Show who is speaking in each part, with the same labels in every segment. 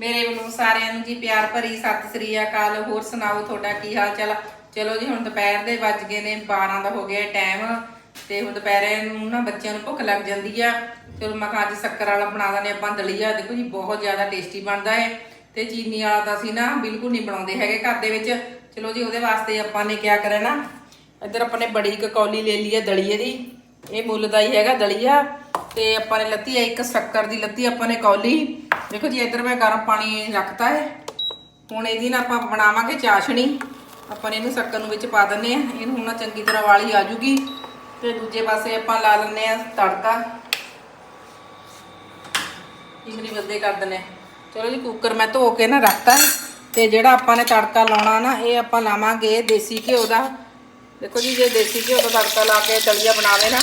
Speaker 1: ਮੇਰੇ ਵੱਲੋਂ ਸਾਰਿਆਂ ਨੂੰ ਜੀ ਪਿਆਰ ਭਰੀ ਸਤਿ ਸ੍ਰੀ ਅਕਾਲ। ਹੋਰ ਸੁਣਾਓ ਤੁਹਾਡਾ ਕੀ ਹਾਲ ਚਾਲ? ਚਲੋ ਜੀ, ਹੁਣ ਦੁਪਹਿਰ ਦੇ ਵੱਜ ਗਏ ਨੇ 12 ਦਾ ਹੋ ਗਿਆ ਟਾਈਮ ਤੇ ਹੁਣ ਦੁਪਹਿਰੇ ਨੂੰ ਨਾ ਬੱਚਿਆਂ ਨੂੰ ਭੁੱਖ ਲੱਗ ਜਾਂਦੀ ਆ। ਚਲੋ ਮੈਂ ਕਿਹਾ ਅੱਜ ਸ਼ੱਕਰ ਵਾਲਾ ਬਣਾ ਦਨੇ ਆਪਾਂ ਦਲੀਆ ਦੇਖੋ ਜੀ, ਬਹੁਤ ਜ਼ਿਆਦਾ ਟੇਸਟੀ ਬਣਦਾ ਹੈ ਤੇ ਚੀਨੀ ਵਾਲਾ ਤਾਂ ਅਸੀਂ ਨਾ ਬਿਲਕੁਲ ਨਹੀਂ ਬਣਾਉਂਦੇ ਹੈਗੇ ਘਰ ਦੇ ਵਿੱਚ। ਚਲੋ ਜੀ, ਉਹਦੇ ਵਾਸਤੇ ਆਪਾਂ ਨੇ ਕਿਆ ਕਰਨਾ ਇੱਧਰ ਆਪਾਂ ਨੇ ਬੜੀ ਇੱਕ ਕੌਲੀ ਲੈ ਲਈ ਹੈ ਦਲੀਏ ਦੀ। ਇਹ ਮੁੱਲ ਦਾ ਹੀ ਹੈਗਾ ਦਲੀਆ। ਤੇ ਆਪਾਂ ਨੇ ਲੱਤੀ ਹੈ ਇੱਕ ਸ਼ੱਕਰ ਦੀ ਲੱਤੀ ਆਪਾਂ ਨੇ ਕੌਲੀ। ਦੇਖੋ ਜੀ, ਇੱਧਰ ਮੈਂ ਗਰਮ ਪਾਣੀ ਰੱਖਤਾ ਹੈ। ਹੁਣ ਇਹਦੀ ਨਾ ਆਪਾਂ ਬਣਾਵਾਂਗੇ ਚਾਸ਼ਣੀ। ਆਪਾਂ ਨੇ ਇਹਨੂੰ ਸ਼ੱਕਰ ਨੂੰ ਵਿੱਚ ਪਾ ਦਿੰਨੇ ਆ ਇਹਨੂੰ ਹੁਣ ਨਾ ਚੰਗੀ ਤਰ੍ਹਾਂ ਵਾਲੀ ਆ ਜੂਗੀ। ਤੇ ਦੂਜੇ ਪਾਸੇ ਆਪਾਂ ਲਾ ਲੈਂਦੇ ਆ ਤੜਕਾ। ਇਮਲੀ ਬੰਦੇ ਕਰ ਦਿੰਨੇ ਚਲੋ ਜੀ ਕੁੱਕਰ ਮੈਂ ਧੋ ਕੇ ਨਾ ਰੱਖਤਾ। ਤੇ ਜਿਹੜਾ ਆਪਾਂ ਨੇ ਤੜਕਾ ਲਾਉਣਾ ਨਾ, ਇਹ ਆਪਾਂ ਲਾਵਾਂਗੇ ਦੇਸੀ ਘਿਓ ਦਾ। ਦੇਖੋ ਜੀ, ਜੇ ਦੇਸੀ ਘਿਓ ਦਾ ਤੜਕਾ ਲਾ ਕੇ ਦਲੀਆ ਬਣਾਵੇ ਨਾ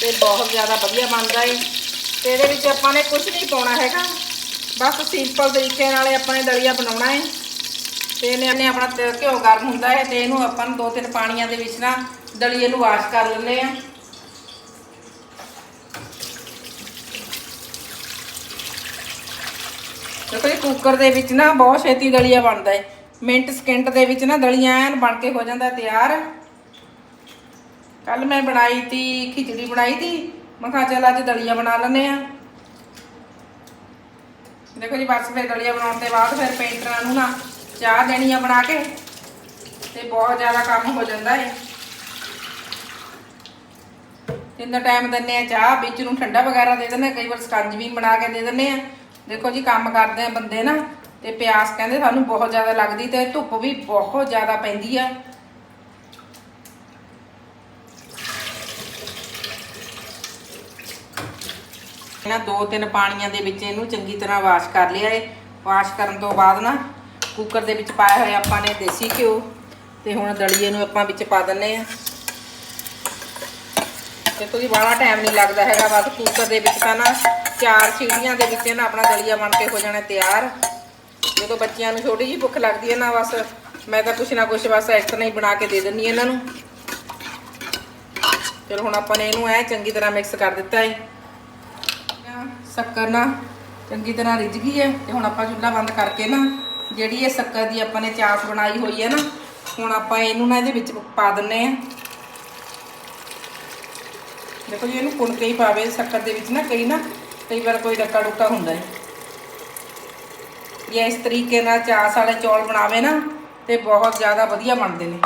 Speaker 1: ਤੇ ਬਹੁਤ ਜ਼ਿਆਦਾ ਵਧੀਆ ਬਣਦਾ ਏ। ਤੇ ਇਹਦੇ ਵਿੱਚ ਆਪਾਂ ਨੇ ਕੁਝ ਨਹੀਂ ਪਾਉਣਾ ਹੈਗਾ। ਬਸ ਸਿੰਪਲ ਤਰੀਕੇ ਨਾਲ ਆਪਾਂ ਨੇ ਦਲੀਆ ਬਣਾਉਣਾ ਏ। ਤੇ ਇਹਨੇ ਇਹਨੇ ਆਪਣਾ ਘਿਓ ਗਰਮ ਹੁੰਦਾ ਹੈ ਤੇ ਇਹਨੂੰ ਆਪਾਂ ਨੂੰ ਦੋ ਤਿੰਨ ਪਾਣੀਆਂ ਦੇ ਵਿੱਚ ਨਾ ਦਲੀਏ ਨੂੰ ਵਾਸ਼ ਕਰ ਲੈਂਦੇ ਆ। ਦੇਖੋ ਇਹ ਕੁੱਕਰ ਦੇ ਵਿੱਚ ਨਾ ਬਹੁਤ ਛੇਤੀ ਦਲੀਆ ਬਣਦਾ ਹੈ ਮਿੰਟ ਸਕਿੰਟ ਦੇ ਵਿੱਚ ਨਾ ਦਲੀਆ ਐਨ ਬਣ ਕੇ ਹੋ ਜਾਂਦਾ ਤਿਆਰ। ਕੱਲ ਮੈਂ ਬਣਾਈ ਤੀ ਖਿਚੜੀ ਬਣਾਈ ਤੀ। ਮੈਂ ਕਿਹਾ ਚੱਲ ਅੱਜ ਦਲੀਆ ਬਣਾ ਲੈਂਦੇ ਆ ਦੇਖੋ ਜੀ ਬਸ ਫਿਰ ਦਲੀਆ ਬਣਾਉਣ ਤੋਂ ਬਾਅਦ ਫਿਰ ਪੇਂਟਰਾਂ ਨੂੰ ਨਾ ਚਾਹ ਦੇਣੀ ਆ ਬਣਾ ਕੇ ਤੇ ਬਹੁਤ ਜ਼ਿਆਦਾ ਕੰਮ ਹੋ ਜਾਂਦਾ ਏ। ਤਿੰਨ ਟਾਈਮ ਦਿੰਨੇ ਆ ਚਾਹ ਵਿੱਚ ਨੂੰ ਠੰਡਾ ਵਗੈਰਾ ਦੇ ਦਿੰਦੇ ਆ, ਕਈ ਵਾਰ ਸਕੰਜ ਵੀ ਬਣਾ ਕੇ ਦੇ ਦਿੰਨੇ ਆ। ਦੇਖੋ ਜੀ ਕੰਮ ਕਰਦੇ ਆ ਬੰਦੇ ਨਾ ਤੇ ਪਿਆਸ ਕਹਿੰਦੇ ਸਾਨੂੰ ਬਹੁਤ ਜ਼ਿਆਦਾ ਲੱਗਦੀ ਤੇ ਧੁੱਪ ਵੀ ਬਹੁਤ ਜ਼ਿਆਦਾ ਪੈਂਦੀ ਆ। ਇਹਨਾਂ ਦੋ ਤਿੰਨ ਪਾਣੀਆਂ ਦੇ ਵਿੱਚ ਇਹਨੂੰ ਚੰਗੀ ਤਰ੍ਹਾਂ ਵਾਸ਼ ਕਰ ਲਿਆ ਏ। ਵਾਸ਼ ਕਰਨ ਤੋਂ ਬਾਅਦ ਨਾ ਕੁੱਕਰ ਦੇ ਵਿੱਚ ਪਾਇਆ ਹੋਇਆ ਆਪਾਂ ਨੇ ਦੇਸੀ ਘਿਓ ਤੇ ਹੁਣ ਦਲੀਏ ਨੂੰ ਆਪਾਂ ਵਿੱਚ ਪਾ ਦਿੰਨੇ ਆ। ਦੇਖੋ ਜੀ ਬਾਹਲਾ ਟਾਈਮ ਨਹੀਂ ਲੱਗਦਾ ਹੈਗਾ, ਬਸ ਕੁੱਕਰ ਦੇ ਵਿੱਚ ਤਾਂ ਨਾ ਚਾਰ ਸੀੜੀਆਂ ਦੇ ਵਿੱਚ ਨਾ ਆਪਣਾ ਦਲੀਆ ਬਣ ਕੇ ਹੋ ਜਾਣਾ ਤਿਆਰ। ਜਦੋਂ ਬੱਚਿਆਂ ਨੂੰ ਛੋਟੀ ਜਿਹੀ ਭੁੱਖ ਲੱਗਦੀ ਹੈ ਨਾ ਬਸ, ਮੈਂ ਤਾਂ ਕੁਛ ਨਾ ਕੁਛ ਬਸ ਇਸ ਤਰ੍ਹਾਂ ਹੀ ਬਣਾ ਕੇ ਦੇ ਦਿੰਨੀ ਇਹਨਾਂ ਨੂੰ। ਚਲੋ ਹੁਣ ਆਪਾਂ ਨੇ ਇਹਨੂੰ ਐ ਚੰਗੀ ਤਰ੍ਹਾਂ ਮਿਕਸ ਕਰ ਦਿੱਤਾ ਹੈ ਸ਼ੱਕਰ ਨਾ ਚੰਗੀ ਤਰ੍ਹਾਂ ਰਿੱਝ ਗਈ ਹੈ ਤੇ ਹੁਣ ਆਪਾਂ ਚੁੱਲ੍ਹਾ ਬੰਦ ਕਰਕੇ ਨਾ ਜਿਹੜੀ ਇਹ ਸ਼ੱਕਰ ਦੀ ਆਪਾਂ ਨੇ ਚਾਸ ਬਣਾਈ ਹੋਈ ਹੈ ਨਾ, ਹੁਣ ਆਪਾਂ ਇਹਨੂੰ ਨਾ ਇਹਦੇ ਵਿੱਚ ਪਾ ਦਿੰਨੇ ਆ ਦੇਖੋ ਜੀ, ਇਹਨੂੰ ਪੁਣ ਕੇ ਹੀ ਪਾਵੇ, ਸ਼ੱਕਰ ਦੇ ਵਿੱਚ ਨਾ ਕਈ ਨਾ, ਕਈ ਵਾਰ ਕੋਈ ਡੱਕਾ ਡੁੱਕਾ ਹੁੰਦਾ ਹੈ। ਇਹ ਇਸ ਤਰੀਕੇ ਨਾਲ ਚਾਸ ਵਾਲੇ ਚੌਲ ਬਣਾਵੇ ਨਾ, ਤੇ ਬਹੁਤ ਜ਼ਿਆਦਾ ਵਧੀਆ ਬਣਦੇ ਨੇ।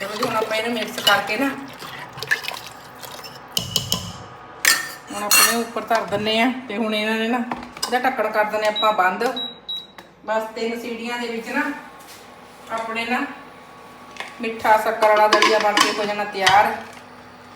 Speaker 1: ਚਲੋ ਜੀ, ਹੁਣ ਆਪਾਂ ਇਹਨੂੰ ਮਿਕਸ ਕਰਕੇ ਨਾ ਹੁਣ ਆਪਣੇ ਉੱਪਰ ਧਰ ਦਿੰਨੇ ਆ ਤੇ ਹੁਣ ਇਹਨਾਂ ਨੇ ਨਾ ਇਹਦਾ ਢੱਕਣ ਕਰ ਦਿੰਨੇ ਆਪਾਂ ਬੰਦ। ਬਸ ਤਿੰਨ ਸੀੜੀਆਂ ਦੇ ਵਿੱਚ ਨਾ ਆਪਣੇ ਨਾ ਮਿੱਠਾ ਸ਼ੱਕਰ ਵਾਲਾ ਦਲੀਆ ਬਣ ਕੇ ਹੋ ਜਾਣਾ ਤਿਆਰ।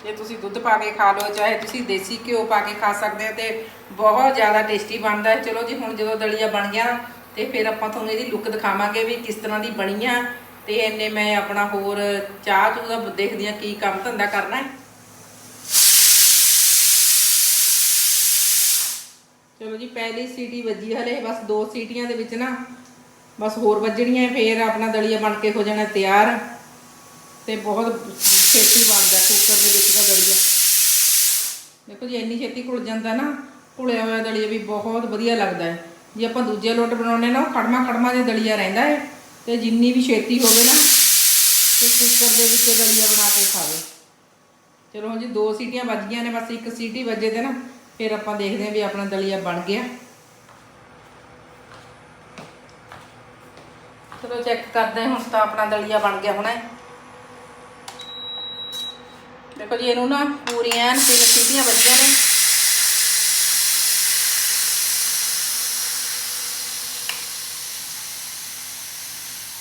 Speaker 1: ਜੇ ਤੁਸੀਂ ਦੁੱਧ ਪਾ ਕੇ ਖਾ ਲਓ, ਚਾਹੇ ਤੁਸੀਂ ਦੇਸੀ ਘਿਓ ਪਾ ਕੇ ਖਾ ਸਕਦੇ ਹੋ ਤੇ ਬਹੁਤ ਜ਼ਿਆਦਾ ਟੇਸਟੀ ਬਣਦਾ ਹੈ। ਚਲੋ ਜੀ, ਹੁਣ ਜਦੋਂ ਦਲੀਆ ਬਣ ਗਿਆ ਤੇ ਫਿਰ ਆਪਾਂ ਤੁਹਾਨੂੰ ਇਹਦੀ ਲੁੱਕ ਦਿਖਾਵਾਂਗੇ ਵੀ ਕਿਸ ਤਰ੍ਹਾਂ ਦੀ ਬਣੀ ਆ। ਤੇ ਇੰਨੇ ਮੈਂ ਆਪਣਾ ਹੋਰ ਚਾਹ ਚੂਹ ਦਾ ਦੇਖਦੀ ਆ ਕੀ ਕੰਮ ਧੰਦਾ ਕਰਨਾ ਹੈ। ਚਲੋ ਜੀ, ਪਹਿਲੀ ਸੀਟੀ ਵੱਜੀ ਹਲੇ, ਬਸ ਦੋ ਸੀਟੀਆਂ ਦੇ ਵਿੱਚ ਨਾ, ਬਸ ਹੋਰ ਵੱਜਣੀਆਂ ਫੇਰ ਆਪਣਾ ਦਲੀਆ ਬਣ ਕੇ ਹੋ ਜਾਣਾ ਤਿਆਰ। ਤੇ ਬਹੁਤ ਛੇਤੀ ਬਣਦਾ ਕੁੱਕਰ ਦੇ ਵਿੱਚ ਦਾ ਦਲੀਆ। ਦੇਖੋ ਜੀ, ਇੰਨੀ ਛੇਤੀ ਘੁਲ ਜਾਂਦਾ ਨਾ, ਘੁਲਿਆ ਹੋਇਆ ਦਲੀਆ ਵੀ ਬਹੁਤ ਵਧੀਆ ਲੱਗਦਾ ਹੈ। ਜੇ ਆਪਾਂ ਦੂਜੇ ਲੋਟ ਬਣਾਉਣੇ ਨਾ, ਉਹ ਖੜਮਾ ਖੜਮਾ ਜਿਹਾ ਦਲੀਆ ਰਹਿੰਦਾ ਹੈ, ਤੇ ਜਿੰਨੀ ਵੀ ਛੇਤੀ ਹੋਵੇ ਨਾ, ਤੇ ਕੁੱਕਰ ਦੇ ਵਿੱਚ ਦਲੀਆ ਬਣਾ ਕੇ ਖਾਵੇ। ਚਲੋ ਜੀ, ਦੋ ਸੀਟੀਆਂ ਵੱਜ ਗਈਆਂ ਨੇ, ਬਸ ਇੱਕ ਸੀਟੀ ਵੱਜੇ ਤੇ ਨਾ ਫਿਰ ਆਪਾਂ ਦੇਖਦੇ ਹਾਂ ਵੀ ਆਪਣਾ ਦਲੀਆ ਬਣ ਗਿਆ। ਚਲੋ ਚੈੱਕ ਕਰਦੇ ਹਾਂ, ਹੁਣ ਤਾਂ ਆਪਣਾ ਦਲੀਆ ਬਣ ਗਿਆ ਹੋਣਾ ਦੇਖੋ ਜੀ, ਇਹਨੂੰ ਨਾ ਪੂਰੀਆਂ ਐਨ ਤਿੰਨ ਸੀਟੀਆਂ ਵੱਜੀਆਂ ਨੇ।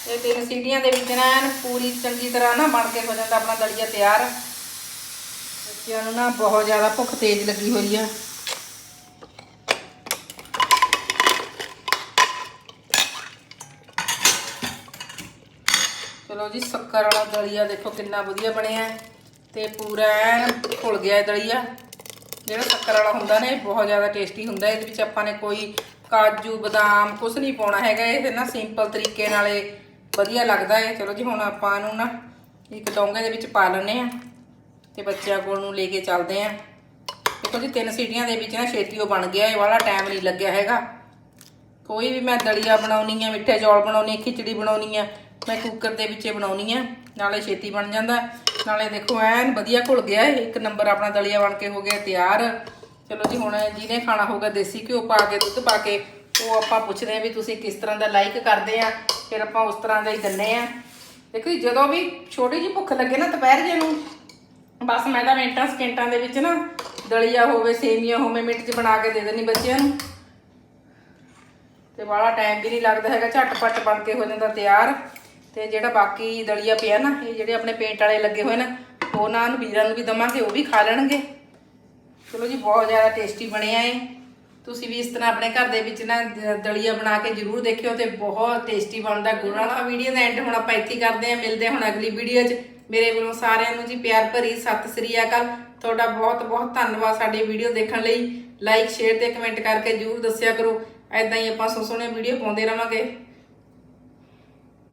Speaker 1: ਇਹ ਤਿੰਨ ਸੀਟੀਆਂ ਦੇ ਵਿੱਚ ਨਾ ਐਨ ਪੂਰੀ ਚੰਗੀ ਤਰ੍ਹਾਂ ਨਾ ਬਣ ਕੇ ਹੋ ਜਾਂਦਾ, ਆਪਣਾ ਦਲੀਆ ਤਿਆਰ। ਬੱਚਿਆਂ ਨੂੰ ਨਾ ਬਹੁਤ ਜ਼ਿਆਦਾ ਭੁੱਖ ਤੇਜ਼ ਲੱਗੀ ਹੋਈ ਆ। ਚਲੋ ਜੀ, ਸ਼ੱਕਰ ਵਾਲਾ ਦਲੀਆ ਦੇਖੋ ਕਿੰਨਾ ਵਧੀਆ ਬਣਿਆ। ਹੈ ਤੇ ਪੂਰਾ ਐਨ ਘੁਲ ਗਿਆ ਇਹ ਦਲੀਆ। ਜਿਹੜਾ ਸ਼ੱਕਰ ਵਾਲਾ ਹੁੰਦਾ ਨੇ ਬਹੁਤ ਜ਼ਿਆਦਾ ਟੇਸਟੀ ਹੁੰਦਾ। ਇਹਦੇ ਵਿੱਚ ਆਪਾਂ ਨੇ ਕੋਈ ਕਾਜੂ, ਬਦਾਮ ਕੁਝ ਨਹੀਂ ਪਾਉਣਾ ਹੈਗਾ। ਇਹ ਨਾ ਸਿੰਪਲ ਤਰੀਕੇ ਨਾਲ ਇਹ ਵਧੀਆ ਲੱਗਦਾ ਹੈ। ਚਲੋ ਜੀ, ਹੁਣ ਆਪਾਂ ਇਹਨੂੰ ਨਾ ਇੱਕ ਡੋਂਗੇ ਦੇ ਵਿੱਚ ਪਾ ਲੈਣੇ ਆ ਤੇ ਬੱਚਿਆਂ ਕੋਲ ਨੂੰ ਲੈ ਕੇ ਚੱਲਦੇ ਆ। ਦੇਖੋ ਜੀ, ਤਿੰਨ ਸੀਟੀਆਂ ਦੇ ਵਿੱਚ ਨਾ ਛੇਤੀ ਉਹ ਬਣ ਗਿਆ, ਇਹ ਵਾਲਾ ਟਾਈਮ ਨਹੀਂ ਲੱਗਿਆ ਹੈਗਾ। ਕੋਈ ਵੀ ਮੈਂ ਦਲੀਆ ਬਣਾਉਣੀ ਆ, ਮਿੱਠੇ ਚੌਲ ਬਣਾਉਣੀ ਆ, ਖਿਚੜੀ ਬਣਾਉਣੀ ਆ, ਮੈਂ ਕੁੱਕਰ ਦੇ ਵਿੱਚ ਬਣਾਉਣੀ ਆ, ਨਾਲੇ ਛੇਤੀ ਬਣ ਜਾਂਦਾ। ਨਾਲੇ ਦੇਖੋ, ਐਨ ਵਧੀਆ ਘੁਲ ਗਿਆ ਇਹ। ਇੱਕ ਨੰਬਰ ਆਪਣਾ ਦਲੀਆ ਬਣ ਕੇ ਹੋ ਗਿਆ ਤਿਆਰ। ਚਲੋ ਜੀ, ਹੁਣ ਜਿਹਨੇ ਖਾਣਾ ਹੋਗਾ ਦੇਸੀ ਘਿਓ ਪਾ ਕੇ, ਦੁੱਧ ਪਾ ਕੇ, ਉਹ ਆਪਾਂ ਪੁੱਛਦੇ ਆ ਵੀ ਤੁਸੀਂ ਕਿਸ ਤਰ੍ਹਾਂ ਦਾ ਲਾਈਕ ਕਰਦੇ ਆ, ਫਿਰ ਆਪਾਂ ਉਸ ਤਰ੍ਹਾਂ ਦਾ ਹੀ ਦਿੰਨੇ ਆ। ਦੇਖੋ ਜੀ, ਜਦੋਂ ਵੀ ਛੋਟੀ ਜਿਹੀ ਭੁੱਖ ਲੱਗੇ ਨਾ ਦੁਪਹਿਰ ਜੇ ਨੂੰ ਬਸ ਮੈਂ ਤਾਂ ਮਿੰਟਾਂ ਸਕਿੰਟਾਂ ਦੇ ਵਿੱਚ ਨਾ ਦਲੀਆ ਹੋਵੇ, ਸੇਮੀਆਂ ਹੋਵੇ ਮਿੰਟ 'ਚ ਬਣਾ ਕੇ ਦੇ ਦੇਣੀ ਬੱਚਿਆਂ ਨੂੰ। ਤੇ ਵਾਲਾ ਟਾਈਮ ਵੀ ਨਹੀਂ ਲੱਗਦਾ ਹੈਗਾ, ਝਟਪਟ ਬਣ ਕੇ ਹੋ ਜਾਂਦਾ ਤਿਆਰ। ਤੇ ਜਿਹੜਾ ਬਾਕੀ ਦਲੀਆ ਪਿਆ ਨਾ, ਇਹ ਜਿਹੜੇ ਆਪਣੇ ਪੇਂਟ ਵਾਲੇ ਲੱਗੇ ਹੋਏ ਨਾ, ਉਹਨਾਂ ਨੂੰ ਵੀਰਾਂ ਨੂੰ ਵੀ ਦਵਾਂਗੇ, ਉਹ ਵੀ ਖਾ ਲੈਣਗੇ। ਚਲੋ ਜੀ, ਬਹੁਤ ਜ਼ਿਆਦਾ ਟੇਸਟੀ ਬਣਿਆ ਏ ਤੁਸੀਂ ਵੀ ਇਸ ਤਰ੍ਹਾਂ ਆਪਣੇ ਘਰ ਦੇ ਵਿੱਚ ਨਾ ਦਲੀਆ ਬਣਾ ਕੇ ਜਰੂਰ ਦੇਖਿਓ ਤੇ ਬਹੁਤ ਟੇਸਟੀ ਬਣਦਾ। ਗੁਰਾਂ ਵਾਲਾ ਵੀਡੀਓ ਦਾ ਐਂਡ ਹੁਣ ਆਪਾਂ ਇੱਥੇ ਕਰਦੇ ਆਂ ਮਿਲਦੇ ਹਾਂ ਹੁਣ ਅਗਲੀ ਵੀਡੀਓ 'ਚ। ਮੇਰੇ ਵੱਲੋਂ ਸਾਰਿਆਂ ਨੂੰ ਜੀ ਪਿਆਰ ਭਰੀ ਸਤਿ ਸ੍ਰੀ ਅਕਾਲ। ਤੁਹਾਡਾ ਬਹੁਤ ਬਹੁਤ ਧੰਨਵਾਦ ਸਾਡੀ ਵੀਡੀਓ ਦੇਖਣ ਲਈ। ਲਾਈਕ ਸ਼ੇਅਰ ਤੇ ਕਮੈਂਟ ਕਰਕੇ ਜਰੂਰ ਦੱਸਿਆ ਕਰੋ। ਐਦਾਂ ਹੀ ਆਪਾਂ ਸੋ ਸੋਹਣੇ ਵੀਡੀਓ ਪਾਉਂਦੇ ਰਵਾਂਗੇ।